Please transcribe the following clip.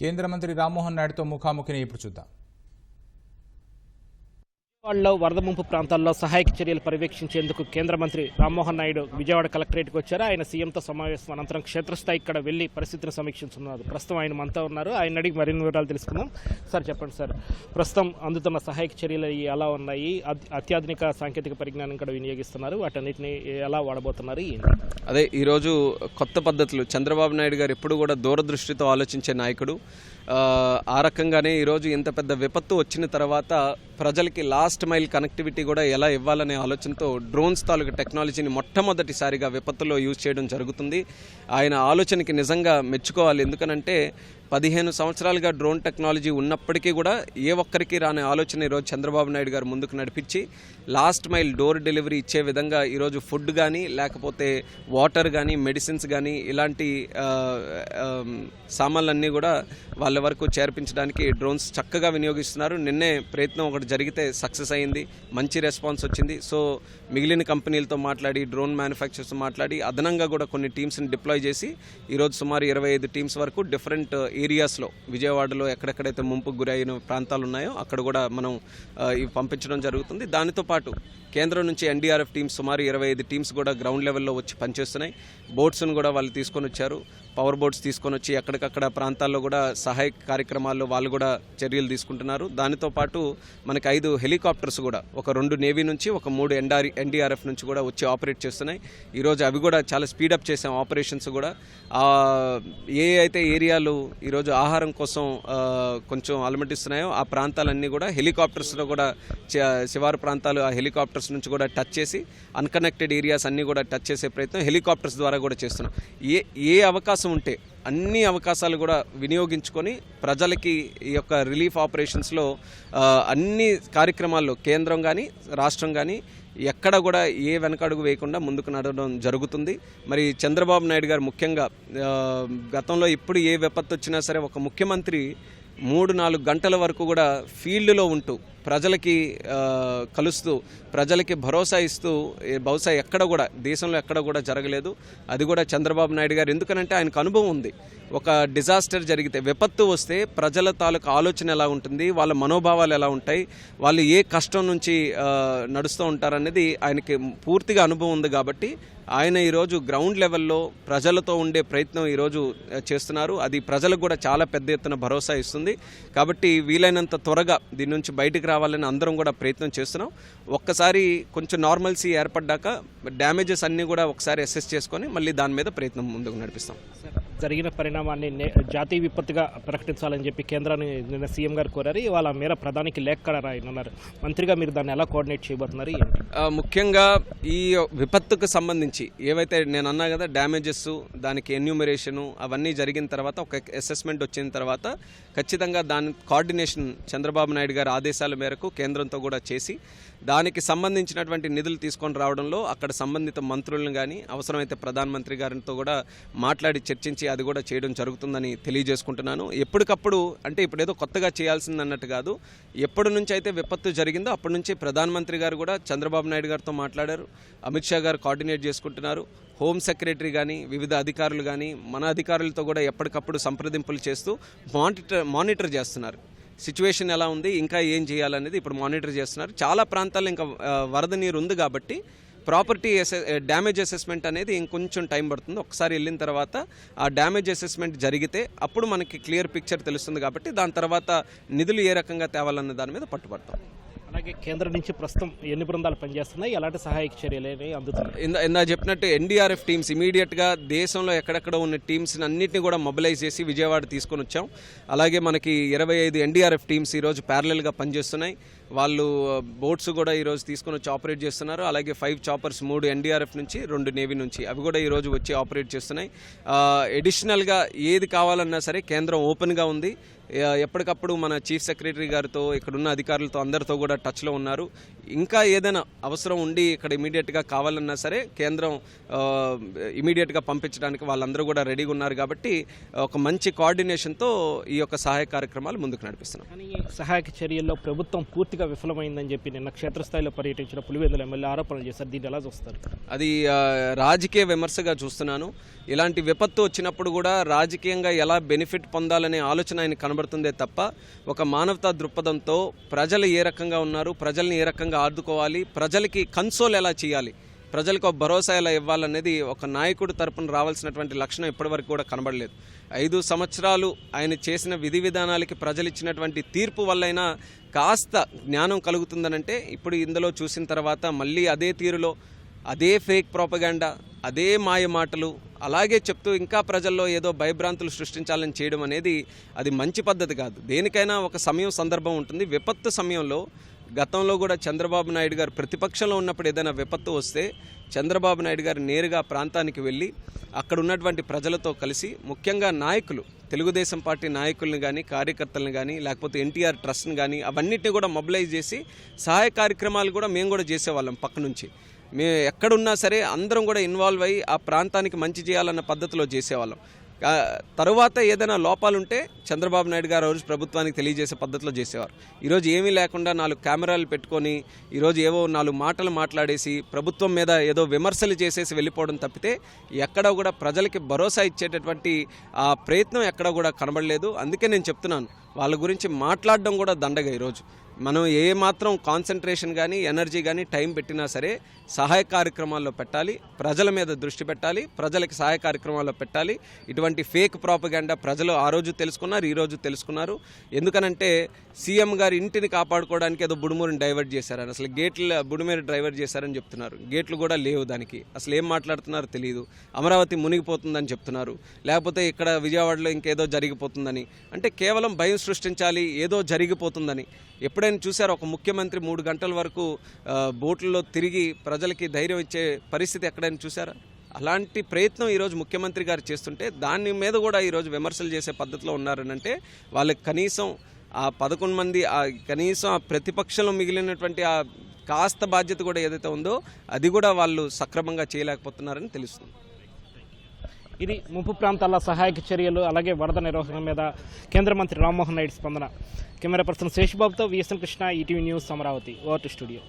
కేంద్ర మంత్రి రామ్మోహన్ నాయుడుతో ముఖాముఖిని ఇప్పుడు చూద్దాం. విజయవాడలో వరద ముంపు ప్రాంతాల్లో సహాయక చర్యలు పర్యవేక్షించేందుకు కేంద్ర మంత్రి రామ్మోహన్ నాయుడు విజయవాడ కలెక్టరేట్కి వచ్చారు. ఆయన సీఎంతో సమావేశం అనంతరం క్షేత్రస్థాయి ఇక్కడ వెళ్ళి పరిస్థితిని సమీక్షించున్నారు ప్రస్తుతం ఆయన మనతో ఉన్నారు. ఆయన అడిగి మరిన్ని వివరాలు తెలుసుకుందాం. సార్ చెప్పండి సార్. ప్రస్తుతం అందుతున్న సహాయక చర్యలు ఎలా ఉన్నాయి? అత్- అత్యాధునిక సాంకేతిక పరిజ్ఞానం ఇక్కడ వినియోగిస్తున్నారు. వాటన్నిటిని ఎలా వాడబోతున్నారు? అదే ఈరోజు కొత్త పద్ధతులు. చంద్రబాబు నాయుడు గారు ఎప్పుడు కూడా దూరదృష్టితో ఆలోచించే నాయకుడు. ఆ రకంగానే ఈరోజు ఇంత పెద్ద విపత్తు వచ్చిన తర్వాత ప్రజలకి లాస్ట్ మైల్ కనెక్టివిటీ కూడా ఎలా ఇవ్వాలనే ఆలోచనతో డ్రోన్స్ తాలూకు టెక్నాలజీని మొట్టమొదటిసారిగా విపత్తులో యూజ్ చేయడం జరుగుతుంది. ఆయన ఆలోచనకి నిజంగా మెచ్చుకోవాలి. ఎందుకనంటే పదిహేను సంవత్సరాలుగా డ్రోన్ టెక్నాలజీ ఉన్నప్పటికీ కూడా ఏ ఒక్కరికి రాని ఆలోచన ఈరోజు చంద్రబాబు నాయుడు గారు ముందుకు నడిపించి లాస్ట్ మైల్ డోర్ డెలివరీ ఇచ్చే విధంగా ఈరోజు ఫుడ్ కానీ లేకపోతే వాటర్ కానీ మెడిసిన్స్ కానీ ఇలాంటి సామాన్లన్నీ కూడా వాళ్ళ వరకు చేర్పించడానికి డ్రోన్స్ చక్కగా వినియోగిస్తున్నారు. నిన్నే ప్రయత్నం ఒకటి జరిగితే సక్సెస్ అయింది మంచి రెస్పాన్స్ వచ్చింది. సో మిగిలిన కంపెనీలతో మాట్లాడి డ్రోన్ మ్యానుఫ్యాక్చర్స్ మాట్లాడి అదనంగా కూడా కొన్ని టీమ్స్ని డిప్లాయ్ చేసి ఈరోజు సుమారు ఇరవై ఐదు టీమ్స్ వరకు డిఫరెంట్ ఏరియాస్లో విజయవాడలో ఎక్కడెక్కడైతే ముంపుకు గురైన ప్రాంతాలు ఉన్నాయో అక్కడ కూడా మనం ఇవి పంపించడం జరుగుతుంది. దానితో పాటు కేంద్రం నుంచి ఎన్డీఆర్ఎఫ్ టీమ్స్ సుమారు ఇరవై ఐదు టీమ్స్ కూడా గ్రౌండ్ లెవెల్లో వచ్చి పనిచేస్తున్నాయి. బోట్స్ను కూడా వాళ్ళు తీసుకొని వచ్చారు. పవర్ బోట్స్ తీసుకొని వచ్చి ఎక్కడికక్కడ ప్రాంతాల్లో కూడా సహాయ కార్యక్రమాల్లో వాళ్ళు కూడా చర్యలు తీసుకుంటున్నారు. దానితో పాటు మనకి ఐదు హెలికాప్టర్స్ కూడా ఒక రెండు నేవీ నుంచి ఒక మూడు ఎన్ఆర్ ఎన్డీఆర్ఎఫ్ నుంచి కూడా వచ్చి ఆపరేట్ చేస్తున్నాయి. ఈరోజు అవి కూడా చాలా స్పీడప్ చేసాం ఆపరేషన్స్ కూడా. ఏ అయితే ఏరియాలు ఈరోజు ఆహారం కోసం కొంచెం అలమటిస్తున్నాయో ఆ ప్రాంతాలన్నీ కూడా హెలికాప్టర్స్లో కూడా శివారు ప్రాంతాలు ఆ హెలికాప్టర్స్ నుంచి కూడా టచ్ చేసి అన్కనెక్టెడ్ ఏరియాస్ అన్నీ కూడా టచ్ చేసే ప్రయత్నం హెలికాప్టర్స్ ద్వారా కూడా చేస్తున్నాం. ఏ ఏ అవకాశం ఉంటే అన్ని అవకాశాలు కూడా వినియోగించుకొని ప్రజలకి ఈ యొక్క రిలీఫ్ ఆపరేషన్స్లో అన్ని కార్యక్రమాల్లో కేంద్రం కానీ రాష్ట్రం కానీ ఎక్కడ కూడా ఏ వెనకడుగు వేయకుండా ముందుకు నడవడం జరుగుతుంది. మరి చంద్రబాబు నాయుడు గారు ముఖ్యంగా గతంలో ఇప్పుడు ఏ విపత్తు వచ్చినా సరే ఒక ముఖ్యమంత్రి మూడు నాలుగు గంటల వరకు కూడా ఫీల్డ్లో ఉంటూ ప్రజలకి కలుస్తూ ప్రజలకి భరోసా ఇస్తూ బహుశా ఎక్కడ కూడా దేశంలో ఎక్కడ కూడా జరగలేదు. అది కూడా చంద్రబాబు నాయుడు గారు. ఎందుకనంటే ఆయనకు అనుభవం ఉంది. ఒక డిజాస్టర్ జరిగితే విపత్తు వస్తే ప్రజల తాలూకు ఆలోచన ఎలా ఉంటుంది వాళ్ళ మనోభావాలు ఎలా ఉంటాయి వాళ్ళు ఏ కష్టం నుంచి నడుస్తూ ఉంటారనేది ఆయనకి పూర్తిగా అనుభవం ఉంది కాబట్టి ఆయన ఈరోజు గ్రౌండ్ లెవెల్లో ప్రజలతో ఉండే ప్రయత్నం ఈరోజు చేస్తున్నారు. అది ప్రజలకు కూడా చాలా పెద్ద ఎత్తున భరోసా ఇస్తుంది. కాబట్టి వీలైనంత త్వరగా దీని నుంచి బయటికి రావాలని అందరం కూడా ప్రయత్నం చేస్తున్నాం. ఒక్కసారి కొంచెం నార్మల్సీ ఏర్పడ్డాక డ్యామేజెస్ అన్నీ కూడా ఒకసారి అసెస్ చేసుకొని మళ్ళీ దాని మీద ప్రయత్నం ముందుకు నడిపిస్తాం. జరిగిన పరిణామాన్ని నే- జాతీయ విపత్తుగా ప్రకటించాలని చెప్పి కేంద్రాన్ని నిన్న సీఎం గారు కోరారు. ఇవాళ మేర ప్రధానికి లేఖ రాయనున్నారు. మంత్రిగా మీరు దాన్ని ఎలా కోఆర్డినేట్ చేయబోతున్నారు? ముఖ్యంగా ఈ విపత్తుకు సంబంధించి ఏవైతే నేను అన్నా కదా డ్యామేజెస్ దానికి ఎన్యూమరేషను అవన్నీ జరిగిన తర్వాత ఒక అసెస్మెంట్ వచ్చిన తర్వాత ఖచ్చితంగా దాని కోఆర్డినేషన్ చంద్రబాబు నాయుడు గారి ఆదేశాల మేరకు కేంద్రంతో కూడా చేసి దానికి సంబంధించినటువంటి నిధులు తీసుకొని రావడంలో అక్కడ సంబంధిత మంత్రులను కానీ అవసరమైతే ప్రధానమంత్రి గారితో కూడా మాట్లాడి చర్చించి అది కూడా చేయడం జరుగుతుందని తెలియజేసుకుంటున్నాను. ఎప్పటికప్పుడు అంటే ఇప్పుడు ఏదో కొత్తగా చేయాల్సింది అన్నట్టు కాదు. ఎప్పటి నుంచి అయితే విపత్తు జరిగిందో అప్పటి నుంచి ప్రధానమంత్రి గారు కూడా చంద్రబాబు నాయుడు గారితో మాట్లాడారు. అమిత్ షా గారు కోఆర్డినేట్ చేసుకుంటున్నారు. హోమ్ సెక్రటరీ కానీ వివిధ అధికారులు కానీ మన అధికారులతో కూడా ఎప్పటికప్పుడు సంప్రదింపులు చేస్తూ మానిటర్ మానిటర్ చేస్తున్నారు. సిచ్యువేషన్ ఎలా ఉంది ఇంకా ఏం చేయాలనేది ఇప్పుడు మానిటర్ చేస్తున్నారు. చాలా ప్రాంతాల్లో ఇంకా వరద నీరు ఉంది కాబట్టి ప్రాపర్టీ డ్యామేజ్ అసెస్మెంట్ అనేది ఇంకొంచెం టైం పడుతుంది. ఒకసారి వెళ్ళిన తర్వాత ఆ డ్యామేజ్ అసెస్మెంట్ జరిగితే అప్పుడు మనకి క్లియర్ పిక్చర్ తెలుస్తుంది కాబట్టి దాని తర్వాత నిధులు ఏ రకంగా తేవాలన్న దాని మీద పట్టుబడతాం. అలాగే కేంద్రం నుంచి ప్రస్తుతం ఎన్ని బృందాలు పనిచేస్తున్నాయి? ఎలాంటి సహాయక చర్యలు అనేవి అందుతున్నాయి? ఇందా చెప్పినట్టు ఎన్డీఆర్ఎఫ్ టీమ్స్ ఇమీడియట్గా దేశంలో ఎక్కడెక్కడ ఉన్న టీమ్స్ని అన్నింటినీ కూడా మొబిలైజ్ చేసి విజయవాడ తీసుకొని వచ్చాం అలాగే మనకి ఇరవై ఐదు ఎన్డీఆర్ఎఫ్ టీమ్స్ ఈరోజు ప్యారలల్గా పనిచేస్తున్నాయి. వాళ్ళు బోట్స్ కూడా ఈరోజు తీసుకొని వచ్చి ఆపరేట్ చేస్తున్నారు. అలాగే ఫైవ్ చాపర్స్ మూడు ఎన్డీఆర్ఎఫ్ నుంచి రెండు నేవీ నుంచి అవి కూడా ఈరోజు వచ్చి ఆపరేట్ చేస్తున్నాయి. ఎడిషనల్గా ఏది కావాలన్నా సరే కేంద్రం ఓపెన్గా ఉంది. ఎప్పటికప్పుడు మన చీఫ్ సెక్రటరీ గారితో ఇక్కడున్న అధికారులతో అందరితో కూడా టచ్లో ఉన్నారు. ఇంకా ఏదైనా అవసరం ఉండి ఇక్కడ ఇమీడియట్గా కావాలన్నా సరే కేంద్రం ఇమీడియట్గా పంపించడానికి వాళ్ళందరూ కూడా రెడీగా ఉన్నారు కాబట్టి ఒక మంచి కోఆర్డినేషన్తో ఈ యొక్క సహాయ కార్యక్రమాలు ముందుకు నడిపిస్తున్నాం. సహాయక చర్యల్లో ప్రభుత్వం పూర్తి పూర్తిగా విఫలమైందని చెప్పి నిన్న క్షేత్రస్థాయిలో పర్యటించిన పులివెందుల ఎమ్మెల్యే ఆరోపణలు చేశారు. దీన్ని ఎలా చూస్తారు? అది రాజకీయ విమర్శగా చూస్తున్నాను. ఇలాంటి విపత్తు వచ్చినప్పుడు కూడా రాజకీయంగా ఎలా బెనిఫిట్ పొందాలనే ఆలోచన ఆయన కనబడుతుందే తప్ప ఒక మానవతా దృక్పథంతో ప్రజలు ఏ రకంగా ఉన్నారు ప్రజల్ని ఏ రకంగా ఆదుకోవాలి ప్రజలకి కన్సోల్ ఎలా చేయాలి ప్రజలకు ఒక భరోసా ఎలా ఇవ్వాలనేది ఒక నాయకుడు తరపున రావాల్సినటువంటి లక్షణం ఇప్పటివరకు కూడా కనబడలేదు. ఐదు సంవత్సరాలు ఆయన చేసిన విధి విధానాలకి ప్రజలు ఇచ్చినటువంటి తీర్పు వల్లైనా కాస్త జ్ఞానం కలుగుతుందనంటే ఇప్పుడు ఇందులో చూసిన తర్వాత మళ్ళీ అదే తీరులో అదే ఫేక్ ప్రోపగాండా అదే మాయ మాటలు అలాగే చెప్తూ ఇంకా ప్రజల్లో ఏదో భయభ్రాంతులు సృష్టించాలని చేయడం అనేది అది మంచి పద్ధతి కాదు. దేనికైనా ఒక సమయం సందర్భం ఉంటుంది. విపత్తు సమయంలో గతంలో కూడా చంద్రబాబు నాయుడు గారు ప్రతిపక్షంలో ఉన్నప్పుడు ఏదైనా విపత్తు వస్తే చంద్రబాబు నాయుడు గారు నేరుగా ప్రాంతానికి వెళ్ళి అక్కడ ఉన్నటువంటి ప్రజలతో కలిసి ముఖ్యంగా నాయకులు తెలుగుదేశం పార్టీ నాయకుల్ని కానీ కార్యకర్తలను కానీ లేకపోతే ఎన్టీఆర్ ట్రస్ట్ని కానీ అవన్నిటిని కూడా మొబిలైజ్ చేసి సహాయ కార్యక్రమాలు కూడా మేము కూడా చేసేవాళ్ళం పక్క నుంచి మేము ఎక్కడున్నా సరే అందరం కూడా ఇన్వాల్వ్ అయ్యి ఆ ప్రాంతానికి మంచి చేయాలన్న పద్ధతిలో చేసేవాళ్ళం. తరువాత ఏదైనా లోపాలు ఉంటే చంద్రబాబు నాయుడు గారు రోజు ప్రభుత్వానికి తెలియజేసే పద్ధతిలో చేసేవారు. ఈరోజు ఏమీ లేకుండా నాలుగు కెమెరాలు పెట్టుకొని ఈరోజు ఏవో నాలుగు మాటలు మాట్లాడేసి ప్రభుత్వం మీద ఏదో విమర్శలు చేసేసి వెళ్ళిపోవడం తప్పితే ఎక్కడ కూడా ప్రజలకి భరోసా ఇచ్చేటటువంటి ఆ ప్రయత్నం ఎక్కడ కూడా కనబడలేదు. అందుకే నేను చెప్తున్నాను వాళ్ళ గురించి మాట్లాడడం కూడా దండగ ఈరోజు మనం ఏ మాత్రం కాన్సన్ట్రేషన్ కానీ ఎనర్జీ కానీ టైం పెట్టినా సరే సహాయ కార్యక్రమాల్లో పెట్టాలి ప్రజల మీద దృష్టి పెట్టాలి ప్రజలకి సహాయ కార్యక్రమాల్లో పెట్టాలి. ఇటువంటి ఫేక్ ప్రాపగాండా ప్రజలు ఆ రోజు తెలుసుకున్న తెలుసుకున్నారు ఈరోజు తెలుసుకున్నారు. ఎందుకనంటే సీఎం గారి ఇంటిని కాపాడుకోవడానికి ఏదో బుడుమూరిని డైవర్ట్ చేశారని అసలు గేట్లు బుడుమూరి డైవర్ట్ చేశారని చెప్తున్నారు. గేట్లు కూడా లేవు దానికి. అసలు ఏం మాట్లాడుతున్నారో తెలియదు అమరావతి మునిగిపోతుందని చెప్తున్నారు. లేకపోతే ఇక్కడ విజయవాడలో ఇంకేదో జరిగిపోతుందని. అంటే కేవలం భయం సృష్టించాలి ఏదో జరిగిపోతుందని. ఎప్పుడైనా చూసారు ఒక ముఖ్యమంత్రి మూడు గంటల వరకు బోట్లలో తిరిగి ప్రజలకి ధైర్యం ఇచ్చే పరిస్థితి ఎక్కడైనా చూసారా అలాంటి ప్రయత్నం ఈరోజు ముఖ్యమంత్రి గారు చేస్తుంటే దాని మీద కూడా ఈరోజు విమర్శలు చేసే పద్ధతిలో ఉన్నారనంటే వాళ్ళకి కనీసం ఆ పదకొండు మంది ఆ కనీసం ఆ ప్రతిపక్షంలో మిగిలినటువంటి ఆ కాస్త బాధ్యత కూడా ఏదైతే ఉందో అది కూడా వాళ్ళు సక్రమంగా చేయలేకపోతున్నారని తెలుస్తుంది. ఇది ముంపు ప్రాంతాల సహాయక చర్యలు అలాగే వరద నిర్వహణ మీద కేంద్ర మంత్రి రామ్మోహన్ నాయుడు స్పందన. Camera person శేషుబాబుతో VSN Krishna ETV news Amaravati vote studio.